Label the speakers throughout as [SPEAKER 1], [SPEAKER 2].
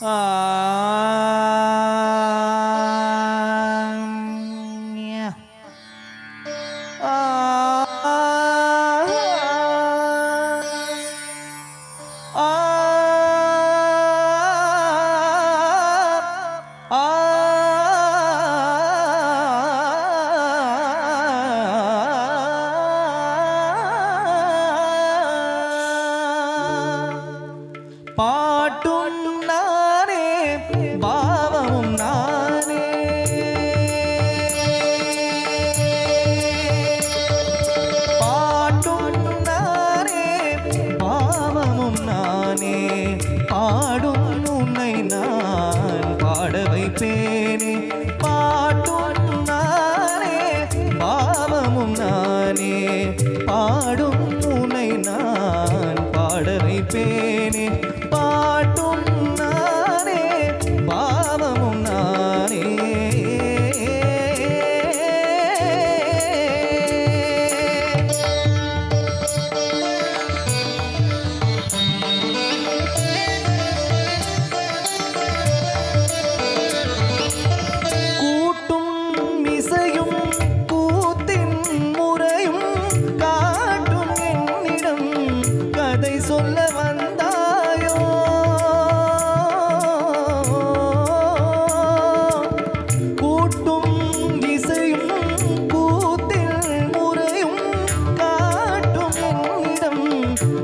[SPEAKER 1] பாட்டும் வந்தாயோ? கூட்டும் இசையும் கூத்தின் முறையும் காட்டும் என்னிடம்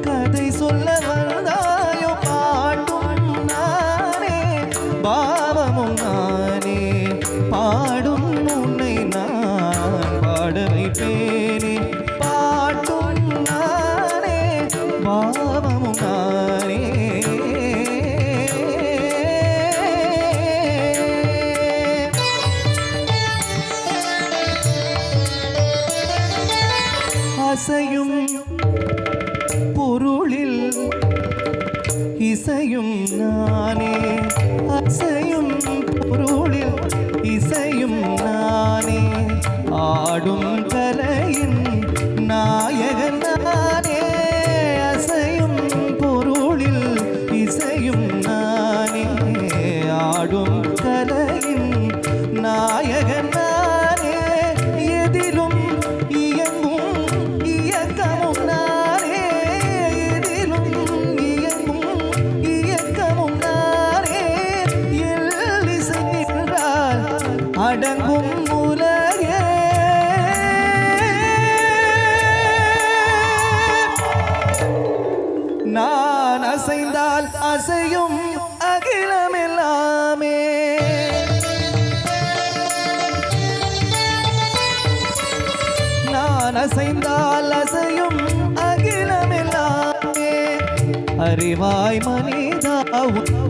[SPEAKER 1] கதை சொல்ல வந்தாயோ? பாட்டும் நானே பாவமும் நானே பாடும் உன்னை நான் பாட வைப்பேனே. இசையும் பொருளில் இசையும் நானே. அசையும் பொருளில் இசையும் நானே. ஆடும் கலையின் நாயகன் நானே. அசையும் பொருளில் இசையும் நானே. ஆடும் அசைந்தால் அசையும் அகிலமெல்லாமே. நான் அசைந்தால் அசையும் அகிலமெல்லாமே. அறிவாய் மனிதா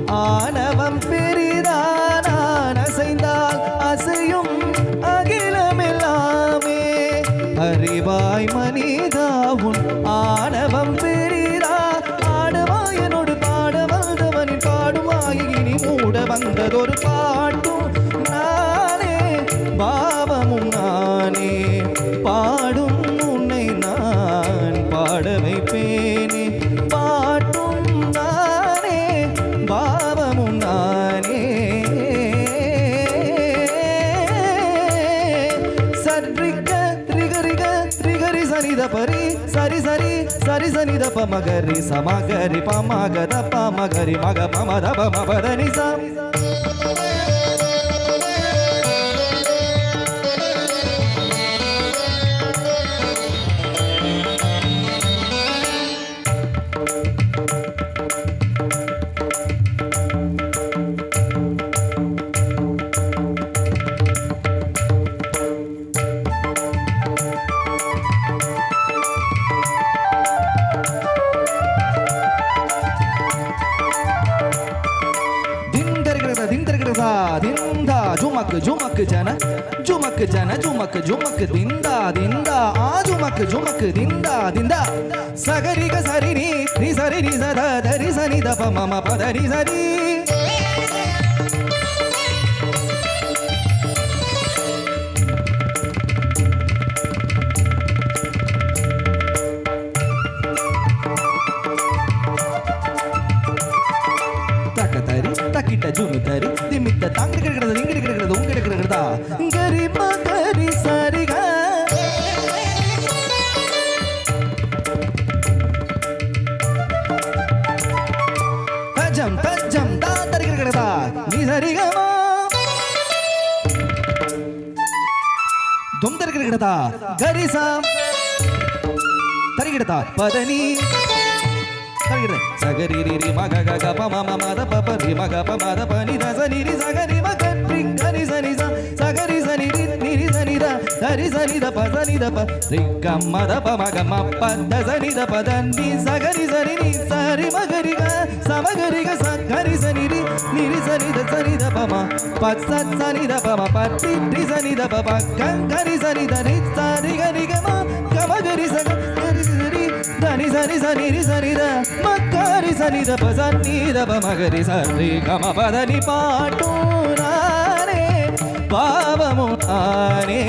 [SPEAKER 1] ஆணவம் பெரிதா. நான் அசைந்தால் அசையும் அகிலமெல்லாமே. அறிவாய் மனிதா வந்ததொரு பாட்டும் நானே பாவமும் நானே. నిద పరి సరి సరి సరి సని ద పమగరి సమగరి పమగద పమగరి మగ పమద పమదని సా దిందా జుమక్ జుమక్ జన జుమక్ జన జుమక్ జుమక్ దిందా దిందా ఆ జుమక్ జుమక్ దిందా దిందా సగరిగ సరిని రి సరి రి సర దరి సని దప మమ పదరి సరి கிட்ட ஜூனு தரு திமித்த தங்க கிடக்கிறது இங்க கிடக்கிறது உங்க கிடக்கிறதா கரி பகரி சரிக. தஜம் தஜம் தா தரி கிடக்கிறதா நீ சரிகமா? தும் தரி கிடக்கிறதா கரிசா. தரி பதனி. தரிகிட சகரி ரி ரி மக க க ப ம ம ம த ப ப ரி ம க ப ம த ப நி த ச நி ரி ச க ரி ம க ரி க ரி ச நி ச சகரி ச நி ரி நி ரி ச நி த த ரி ச நி த ப ச நி த ப ரி க ம த ப ம க ம ப த ச நி த ப த நி ச க ரி ச ரி நி ச ரி ம க ரி க ச ம க ரி க ச க ரி ச நி ரி நி ரி సని సని రి సని ద మక్కరి సని ద ప ద మగరి సరి గమ పదని పాటు నానే పావము నానే